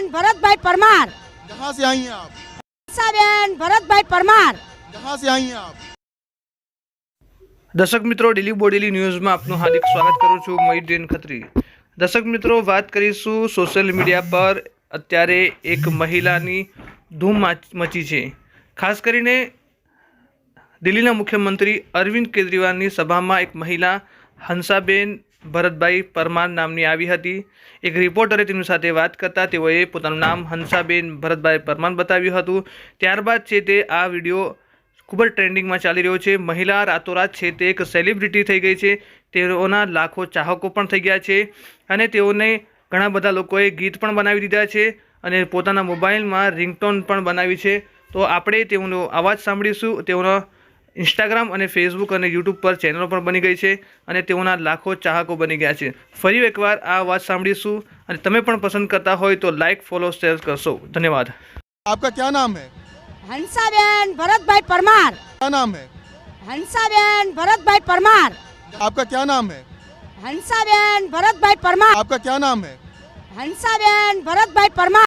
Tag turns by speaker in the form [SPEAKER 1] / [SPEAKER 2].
[SPEAKER 1] હંસાબેન ભરતભાઈ પરમાર
[SPEAKER 2] कहाँ से आई हैं आप
[SPEAKER 1] હંસાબેન ભરતભાઈ પરમાર
[SPEAKER 2] कहाँ से आई हैं आप
[SPEAKER 3] દર્શક મિત્રો ડેલી બોડેલી ન્યૂઝમાં આપનું હાર્દિક સ્વાગત કરું છું મયુદ્દીન ખત્રી દર્શક મિત્રો વાત કરીશું સોશિયલ મીડિયા પર અત્યારે એક મહિલાની ધૂમ માચ- મચી છે ખાસ કરીને દિલ્હીના મુખ્યમંત્રી અરવિંદ કેજરીવાલની સભામાં એક મહિલા હંસાબેન ભરતભાઈ પરમાર નામની આવી હતી. એક રિપોર્ટરે તેમની સાથે વાત કરતા તેઓએ પોતાનું નામ હંસાબેન ભરતભાઈ પરમાર બતાવ્યું હતું. ત્યારબાદ છે તે આ વીડિયો ખૂબ જ ટ્રેન્ડિંગમાં ચાલી રહ્યો છે. મહિલા રાતોરાત છે તે એક સેલિબ્રિટી થઈ ગઈ છે. તેઓના લાખો ચાહકો પણ થઈ ગયા છે અને તેઓને ઘણા બધા લોકોએ ગીત પણ બનાવી દીધા છે અને પોતાના મોબાઈલમાં રિંગટોન પણ બનાવી છે. તો આપણે તેઓનો અવાજ સાંભળીશું. તેઓનો ઇન્સ્ટાગ્રામ અને ફેસબુક અને યુટ્યુબ પર ચેનલો પણ બની ગઈ છે અને તેઓના લાખો ચાહકો બની ગયા છે. ફરી એકવાર આ વાત સાંભળીશું અને તમે પણ પસંદ કરતા હોય તો લાઇક ફોલો શેર કરશો. ધન્યવાદ.
[SPEAKER 2] આપકા ક્યા નામ હે?
[SPEAKER 1] હંસાબેન ભરતભાઈ પરમાર.
[SPEAKER 2] ક્યા નામ હે?
[SPEAKER 1] હંસાબેન ભરતભાઈ પરમાર.
[SPEAKER 2] આપકા ક્યા નામ હે?
[SPEAKER 1] હંસાબેન ભરતભાઈ પરમાર.
[SPEAKER 2] આપકા ક્યા નામ હે?
[SPEAKER 1] હંસાબેન ભરતભાઈ પરમાર.